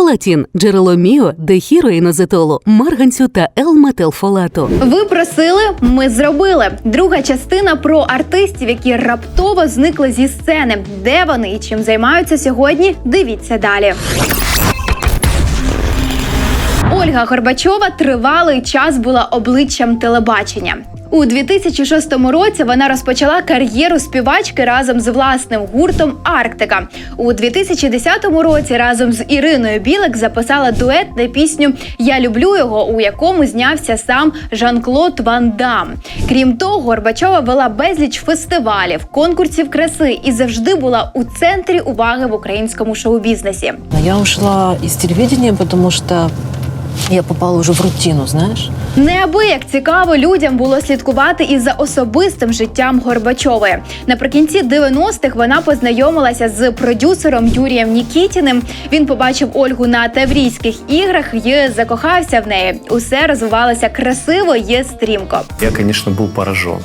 Фолатін – джерело міо, дехіроїнозетолу, марганцю та Л-метилфолату. Ви просили, ми зробили. Друга частина про артистів, які раптово зникли зі сцени. Де вони і чим займаються сьогодні? Дивіться далі. Ольга Горбачова тривалий час була обличчям телебачення. У 2006 році вона розпочала кар'єру співачки разом з власним гуртом Арктика. У 2010 році разом з Іриною Білик записала дует на пісню Я люблю його, у якому знявся сам Жан-Клод Ван Дам. Крім того, Горбачова вела безліч фестивалів, конкурсів краси і завжди була у центрі уваги в українському шоу-бізнесі. Я ушла из телевидения, потому что я попала уже в рутину, знаешь. Неабияк цікаво людям було слідкувати і за особистим життям Горбачової. Наприкінці 90-х вона познайомилася з продюсером Юрієм Нікітіним. Він побачив Ольгу на Таврійських іграх і закохався в неї. Усе розвивалося красиво і стрімко. Я, конечно, был поражен.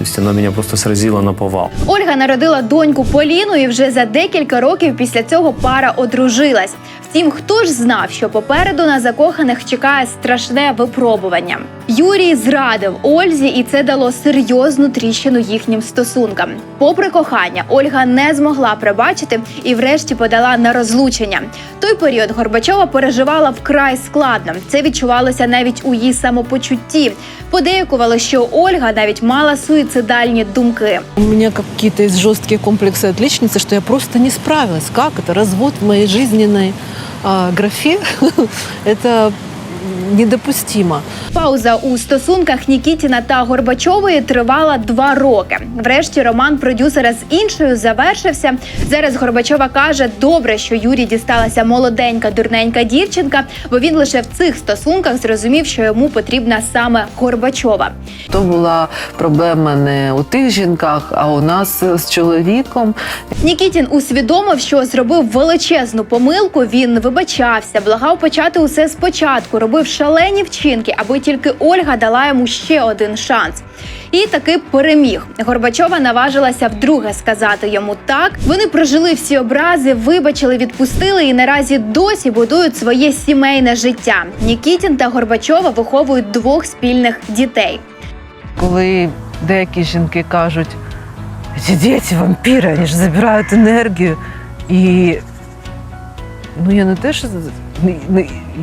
То есть меня просто сразила на повал. Ольга народила доньку Поліну, і вже за декілька років після цього пара одружилась. Втім, хто ж знав, що попереду на закоханих чекає страшне випробування. Юрій зрадив Ользі, і це дало серйозну тріщину їхнім стосункам. Попри кохання, Ольга не змогла пробачити і, врешті, подала на розлучення. Той період Горбачова переживала вкрай складно. Це відчувалося навіть у її самопочутті. Подейкували, що Ольга навіть мала суїцидальні думки. У меня какие-то есть жесткие комплексы отличницы, что я просто не справилась. Как это? Развод в моей жизненной а, графе? это недопустимо. Пауза у стосунках Нікітіна та Горбачової тривала два роки. Врешті роман продюсера з іншою завершився. Зараз Горбачова каже: добре, що Юрі дісталася молоденька, дурненька дівчинка, бо він лише в цих стосунках зрозумів, що йому потрібна саме Горбачова. То була проблема не у тих жінках, а у нас з чоловіком. Нікітін усвідомив, що зробив величезну помилку. Він вибачався, благав почати усе спочатку, робив шалені вчинки, аби тільки Ольга дала йому ще один шанс. І таки переміг. Горбачова наважилася вдруге сказати йому так. Вони прожили всі образи, вибачили, відпустили і наразі досі будують своє сімейне життя. Нікітін та Горбачова виховують двох спільних дітей. Коли деякі жінки кажуть, ці діти вампіри, вони ж забирають енергію. І ну я не те, що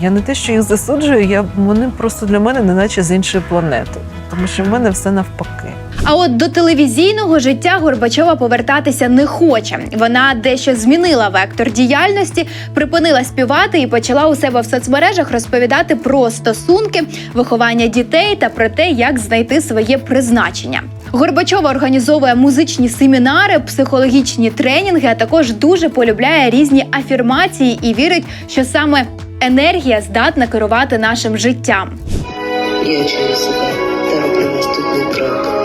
я не те, що їх засуджую, я, вони просто для мене не наче з іншої планети. Тому що в мене все навпаки. А от до телевізійного життя Горбачова повертатися не хоче. Вона дещо змінила вектор діяльності, припинила співати і почала у себе в соцмережах розповідати про стосунки, виховання дітей та про те, як знайти своє призначення. Горбачова організовує музичні семінари, психологічні тренінги, а також дуже полюбляє різні афірмації і вірить, що саме енергія здатна керувати нашим життям. Я через себе та роблю наступний крок.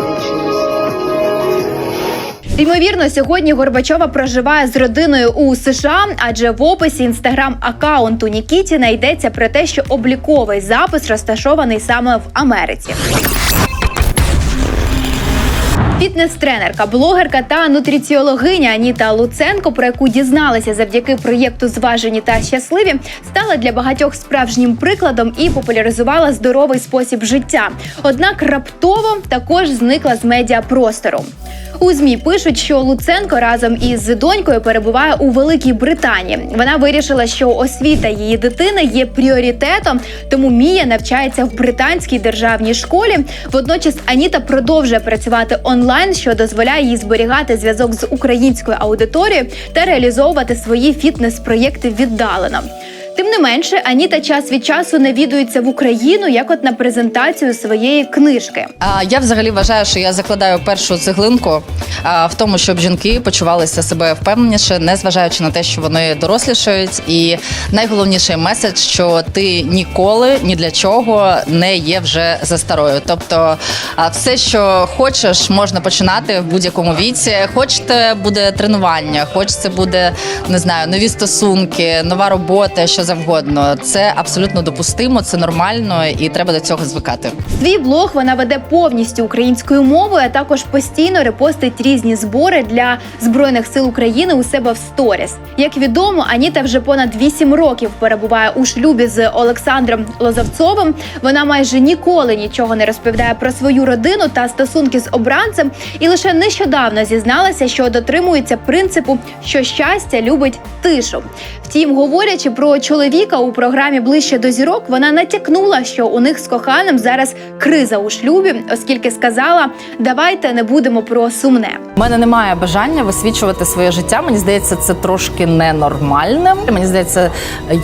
Ймовірно, сьогодні Горбачова проживає з родиною у США, адже в описі інстаграм-аккаунту Нікітіна йдеться про те, що обліковий запис розташований саме в Америці. Фітнес-тренерка, блогерка та нутриціологиня Аніта Луценко, про яку дізналися завдяки проєкту Зважені та щасливі, стала для багатьох справжнім прикладом і популяризувала здоровий спосіб життя. Однак раптово також зникла з медіапростору. У змі пишуть, що Луценко разом із донькою перебуває у Великій Британії. Вона вирішила, що освіта її дитини є пріоритетом, тому Мія навчається в британській державній школі. Водночас Аніта продовжує працювати онлайн, що дозволяє їй зберігати зв'язок з українською аудиторією та реалізовувати свої фітнес-проєкти віддалено. Тим не менше, Аніта час від часу навідується в Україну, як от на презентацію своєї книжки. А я взагалі вважаю, що я закладаю першу цеглинку а, в тому, щоб жінки почувалися себе впевненіше, незважаючи на те, що вони дорослішають. І найголовніший меседж, що ти ніколи ні для чого не є вже за старою. Тобто, а, все, що хочеш, можна починати в будь-якому віці. Хоч це буде тренування, хоч це буде не знаю, нові стосунки, нова робота, що що завгодно. Це абсолютно допустимо, це нормально і треба до цього звикати. Свій блог вона веде повністю українською мовою, а також постійно репостить різні збори для збройних сил України у себе в сторіс. Як відомо, Аніта вже понад 8 років перебуває у шлюбі з Олександром Лозовцовим. Вона майже ніколи нічого не розповідає про свою родину та стосунки з обранцем, і лише нещодавно зізналася, що дотримується принципу, що щастя любить тишу. Втім, говорячи про чоловіка у програмі ближче до зірок, вона натякнула, що у них з коханим зараз криза у шлюбі, оскільки сказала: давайте не будемо про сумне. У мене немає бажання висвічувати своє життя. Мені здається, це трошки ненормальним. Мені здається,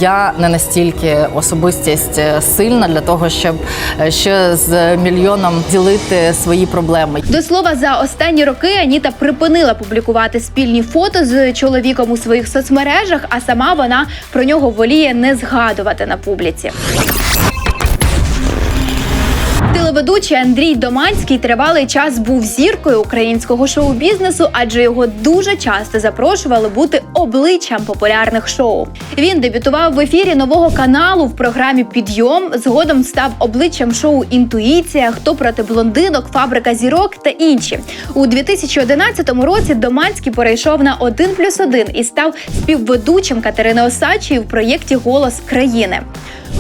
я не настільки особистість е, сильна для того, щоб е, ще з мільйоном ділити свої проблеми. До слова, за останні роки Аніта припинила публікувати спільні фото з чоловіком у своїх соцмережах, а сама вона про нього воліє не згадувати на публіці. Телеведучий Андрій Доманський тривалий час був зіркою українського шоу-бізнесу, адже його дуже часто запрошували бути обличчям популярних шоу. Він дебютував в ефірі нового каналу в програмі Підйом. Згодом став обличчям шоу Інтуїція, хто проти блондинок, фабрика зірок та інші. У 2011 році Доманський перейшов на 1 плюс 1 і став співведучим Катерини Осадчої в проєкті Голос країни.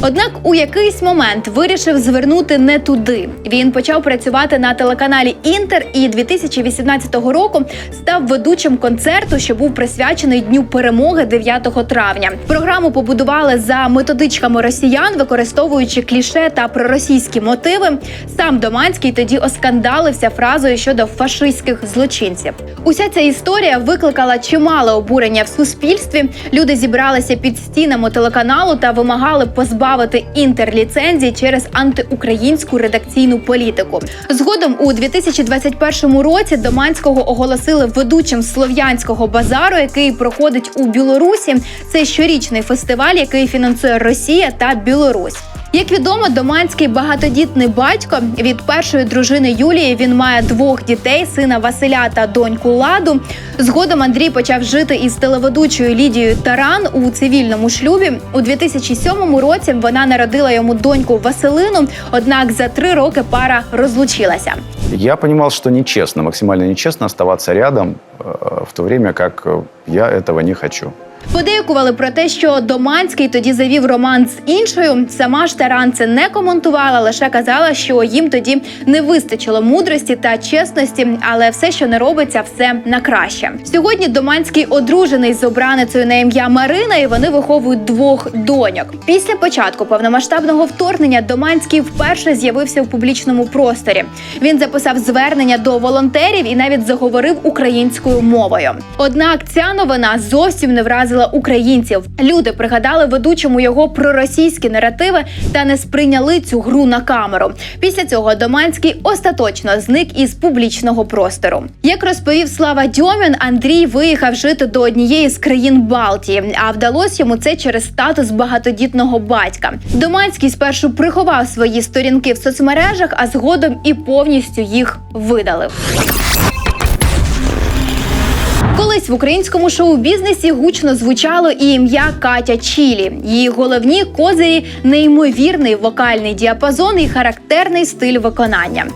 Однак у якийсь момент вирішив звернути не туди. Він почав працювати на телеканалі Інтер і 2018 року став ведучим концерту, що був присвячений Дню перемоги 9 травня. Програму побудували за методичками росіян, використовуючи кліше та проросійські мотиви. Сам Доманський тоді оскандалився фразою щодо фашистських злочинців. Уся ця історія викликала чимало обурення в суспільстві. Люди зібралися під стінами телеканалу та вимагали позбавити інтерліцензії через антиукраїнську редакційну політику. Згодом у 2021 році Доманського оголосили ведучим слов'янського базару, який проходить у Білорусі. Це щорічний фестиваль, який фінансує Росія та Білорусь. Як відомо, Доманський багатодітний батько від першої дружини Юлії він має двох дітей: сина Василя та доньку Ладу. Згодом Андрій почав жити із телеведучою Лідією Таран у цивільному шлюбі. У 2007 році вона народила йому доньку Василину. Однак за три роки пара розлучилася. Я понимал, что нечестно, максимально нечестно оставаться рядом, э, в то время как э, я этого не хочу. Подейкували про те, що Доманський тоді завів роман з іншою. Сама ж Таран це не коментувала, лише казала, що їм тоді не вистачило мудрості та чесності, але все, що не робиться, все на краще. Сьогодні Доманський одружений з обраницею на ім'я Марина, і вони виховують двох доньок. Після початку повномасштабного вторгнення Доманський вперше з'явився в публічному просторі. Він записав звернення до волонтерів і навіть заговорив українською мовою. Однак ця новина зовсім не вразила українців. Люди пригадали ведучому його проросійські наративи та не сприйняли цю гру на камеру. Після цього Доманський остаточно зник із публічного простору. Як розповів Слава Дьомін, Андрій виїхав жити до однієї з країн Балтії, а вдалося йому це через статус багатодітного батька. Доманський спершу приховав свої сторінки в соцмережах, а згодом і повністю їх видалив. Колись в українському шоу-бізнесі гучно звучало і ім'я Катя Чілі. Її головні козирі неймовірний вокальний діапазон і характерний стиль виконання.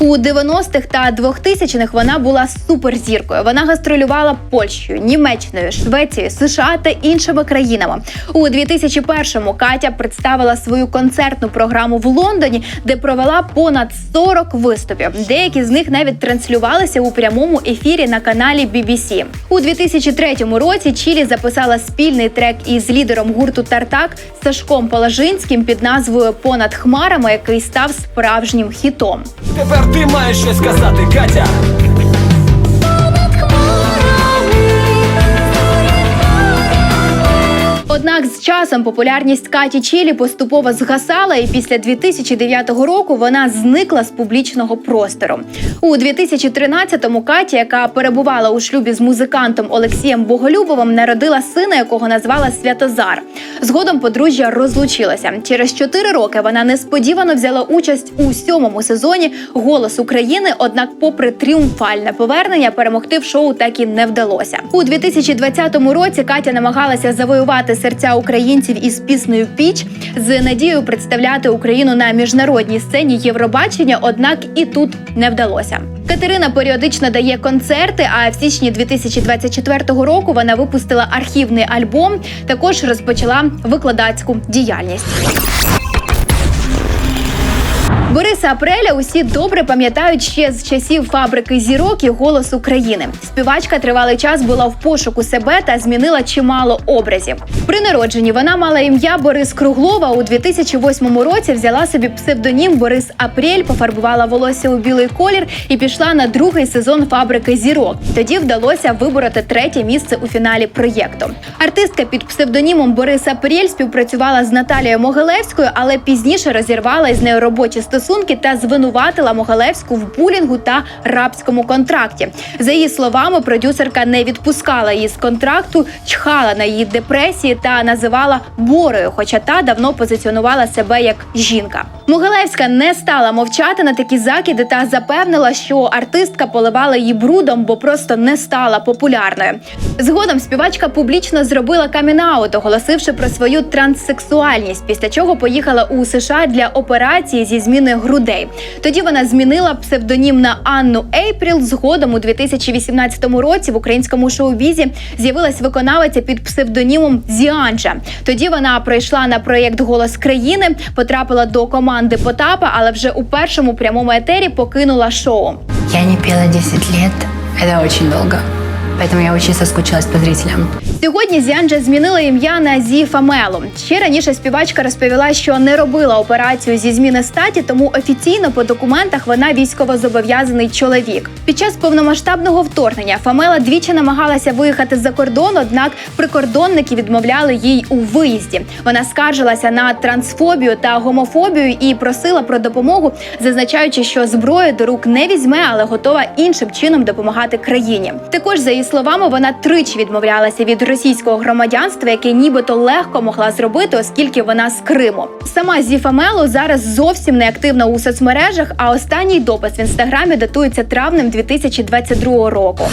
У 90-х та 2000-х вона була суперзіркою. Вона гастролювала Польщею, Німеччиною, Швецією, США та іншими країнами. У 2001-му Катя представила свою концертну програму в Лондоні, де провела понад 40 виступів. Деякі з них навіть транслювалися у прямому ефірі на каналі BBC. У 2003 році Чілі записала спільний трек із лідером гурту Тартак Сашком Положинським під назвою Понад хмарами, який став справжнім хітом. Тепер ти маєш щось сказати, Катя. Однак з часом популярність Каті Чілі поступово згасала, і після 2009 року вона зникла з публічного простору. У 2013-му Катя, яка перебувала у шлюбі з музикантом Олексієм Боголюбовим, народила сина, якого назвала Святозар. Згодом подружжя розлучилося. Через чотири роки вона несподівано взяла участь у сьомому сезоні Голос України. Однак, попри тріумфальне повернення, перемогти в шоу так і не вдалося. У 2020 році Катя намагалася завоювати серця українців із піснею Піч з надією представляти Україну на міжнародній сцені Євробачення. Однак і тут не вдалося. Катерина періодично дає концерти. А в січні 2024 року вона випустила архівний альбом. Також розпочала викладацьку діяльність. Бориса Апреля усі добре пам'ятають ще з часів фабрики зірок і голос України. Співачка тривалий час була в пошуку себе та змінила чимало образів. При народженні вона мала ім'я Борис Круглова. У 2008 році взяла собі псевдонім Борис Апрель, пофарбувала волосся у білий колір і пішла на другий сезон фабрики зірок. Тоді вдалося вибороти третє місце у фіналі проєкту. Артистка під псевдонімом Борис Апрель співпрацювала з Наталією Могилевською, але пізніше розірвала із нею робочі стосунки та звинуватила Могилевську в булінгу та рабському контракті. За її словами, продюсерка не відпускала її з контракту, чхала на її депресії та називала борою, хоча та давно позиціонувала себе як жінка. Могилевська не стала мовчати на такі закиди та запевнила, що артистка поливала її брудом, бо просто не стала популярною. Згодом співачка публічно зробила камінаут, оголосивши про свою транссексуальність, після чого поїхала у США для операції зі зміни грудей. Тоді вона змінила псевдонім на Анну Ейпріл. Згодом у 2018 році в українському шоу-бізі з'явилась виконавиця під псевдонімом Зіанджа. Тоді вона прийшла на проєкт Голос країни, потрапила до команди Потапа, але вже у першому прямому етері покинула шоу. Я не пела 10 лет. Это очень долго. Поэтому я очень соскучилась по зрителям. Сьогодні Зіанджа змінила ім'я на Зі Фамелу. Ще раніше співачка розповіла, що не робила операцію зі зміни статі, тому офіційно по документах вона військовозобов'язаний чоловік. Під час повномасштабного вторгнення Фамела двічі намагалася виїхати за кордон, однак прикордонники відмовляли їй у виїзді. Вона скаржилася на трансфобію та гомофобію і просила про допомогу, зазначаючи, що зброю до рук не візьме, але готова іншим чином допомагати країні. Також за її словами, вона тричі відмовлялася від російського громадянства, яке нібито легко могла зробити, оскільки вона з Криму. Сама Зі Фамело зараз зовсім не активна у соцмережах. А останній допис в інстаграмі датується травнем 2022 року.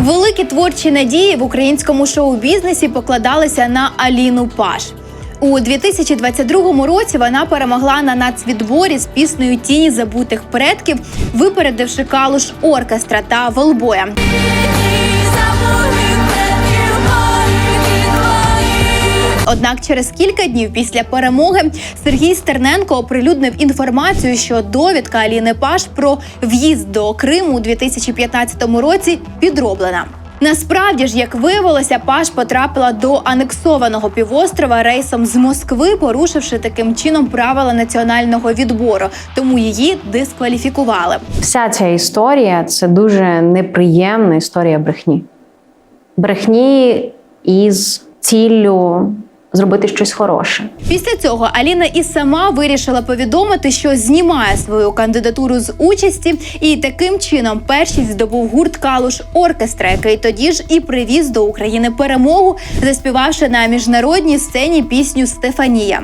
Великі творчі надії в українському шоу-бізнесі покладалися на Аліну Паш. У 2022 році вона перемогла на нацвідборі з піснею Тіні забутих предків, випередивши калуш оркестра та велбоя. Однак через кілька днів після перемоги Сергій Стерненко оприлюднив інформацію, що довідка Аліни Паш про в'їзд до Криму у 2015 році підроблена. Насправді ж, як виявилося, Паш потрапила до анексованого півострова рейсом з Москви, порушивши таким чином правила національного відбору, тому її дискваліфікували. Вся ця історія це дуже неприємна історія брехні. Брехні із ціллю зробити щось хороше. Після цього Аліна і сама вирішила повідомити, що знімає свою кандидатуру з участі, і таким чином першість здобув гурт Калуш Оркестра, який тоді ж і привіз до України перемогу, заспівавши на міжнародній сцені пісню Стефанія.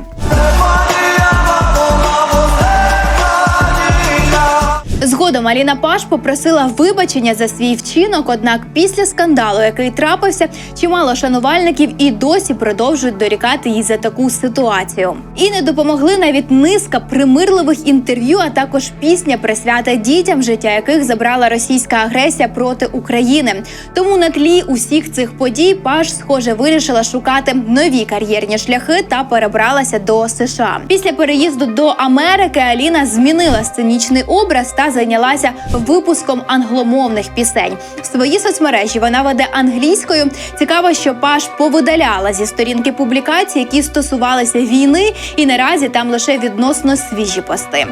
Згодом Аліна Паш попросила вибачення за свій вчинок. Однак, після скандалу, який трапився, чимало шанувальників і досі продовжують дорікати їй за таку ситуацію. І не допомогли навіть низка примирливих інтерв'ю, а також пісня присвята дітям, життя яких забрала російська агресія проти України. Тому на тлі усіх цих подій Паш, схоже, вирішила шукати нові кар'єрні шляхи та перебралася до США. Після переїзду до Америки Аліна змінила сценічний образ та зайнялася випуском англомовних пісень. Свої соцмережі вона веде англійською. Цікаво, що Паш повидаляла зі сторінки публікації, які стосувалися війни, і наразі там лише відносно свіжі пости.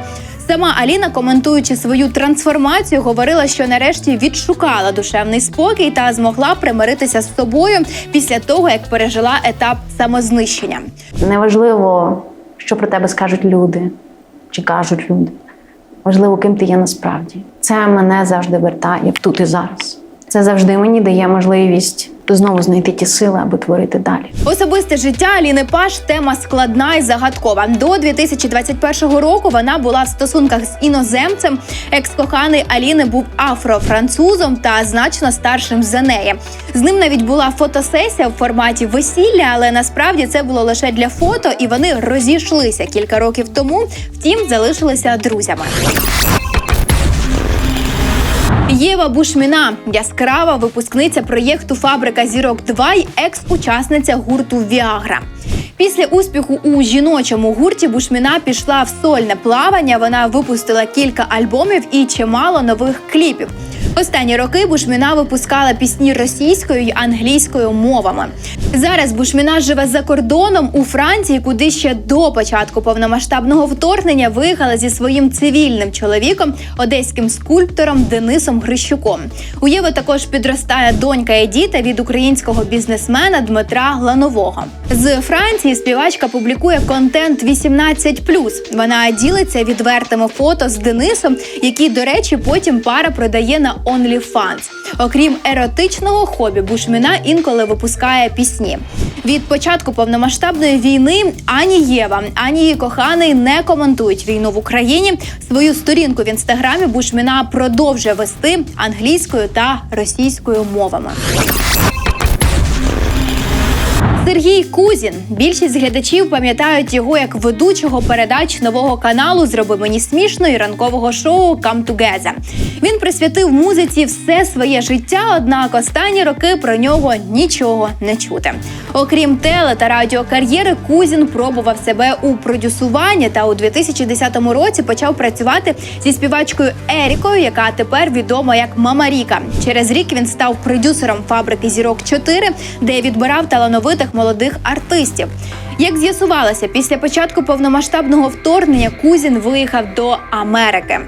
Сама Аліна, коментуючи свою трансформацію, говорила, що нарешті відшукала душевний спокій та змогла примиритися з собою після того, як пережила етап самознищення. Неважливо, що про тебе скажуть люди чи кажуть люди. Важливо, ким ти є насправді. Це мене завжди вертає тут і зараз. Це завжди мені дає можливість знову знайти ті сили, аби творити далі. Особисте життя Аліни Паш тема складна і загадкова. До 2021 року вона була в стосунках з іноземцем. Екс-коханий Аліни був афрофранцузом та значно старшим за неї. З ним навіть була фотосесія в форматі весілля, але насправді це було лише для фото, і вони розійшлися кілька років тому. Втім, залишилися друзями. Єва Бушміна, яскрава випускниця проєкту Фабрика зірок 2 й екс-учасниця гурту Віагра. Після успіху у жіночому гурті Бушміна пішла в сольне плавання. Вона випустила кілька альбомів і чимало нових кліпів. Останні роки Бушміна випускала пісні російською й англійською мовами. Зараз Бушміна живе за кордоном у Франції, куди ще до початку повномасштабного вторгнення виїхала зі своїм цивільним чоловіком, одеським скульптором Денисом Грищуком. У Єви також підростає донька Едіта від українського бізнесмена Дмитра Гланового. З Франції співачка публікує контент 18+. Вона ділиться відвертими фото з Денисом, які, до речі, потім пара продає на OnlyFans. Окрім еротичного хобі, Бушміна інколи випускає пісні. Від початку повномасштабної війни ані Єва, ані її коханий не коментують війну в Україні. Свою сторінку в інстаграмі Бушміна продовжує вести англійською та російською мовами. Сергій Кузін. Більшість глядачів пам'ятають його як ведучого передач нового каналу Зроби мені смішно і ранкового шоу «Come Together». Він присвятив музиці все своє життя, однак останні роки про нього нічого не чути. Окрім теле та радіокар'єри, Кузін пробував себе у продюсуванні та у 2010 році почав працювати зі співачкою Ерікою, яка тепер відома як Мама Ріка. Через рік він став продюсером фабрики Зірок 4 де відбирав талановитих молодих артистів. Як з'ясувалося, після початку повномасштабного вторгнення Кузін виїхав до Америки.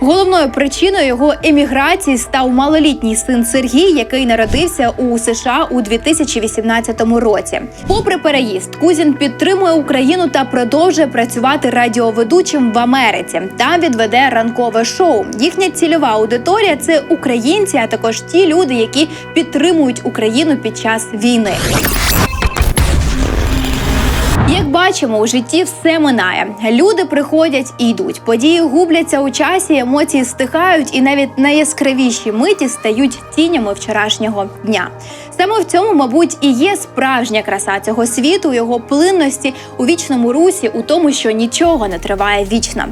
Головною причиною його еміграції став малолітній син Сергій, який народився у США у 2018 році. Попри переїзд, Кузін підтримує Україну та продовжує працювати радіоведучим в Америці. Там відведе ранкове шоу. Їхня цільова аудиторія це українці, а також ті люди, які підтримують Україну під час війни. Бачимо, у житті все минає. Люди приходять і йдуть. Події губляться у часі, емоції стихають, і навіть найяскравіші миті стають тінями вчорашнього дня. Саме в цьому, мабуть, і є справжня краса цього світу, його плинності, у вічному русі, у тому, що нічого не триває вічно.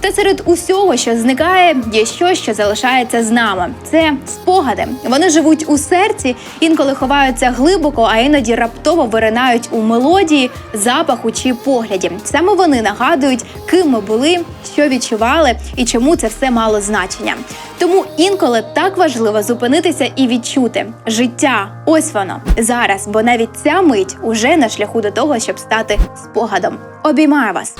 Та серед усього, що зникає, є щось, що залишається з нами. Це спогади. Вони живуть у серці, інколи ховаються глибоко, а іноді раптово виринають у мелодії, запаху чи погляді. Саме вони нагадують, ким ми були, що відчували і чому це все мало значення. Тому інколи так важливо зупинитися і відчути життя. Ось воно зараз, бо навіть ця мить уже на шляху до того, щоб стати спогадом. Обіймаю вас.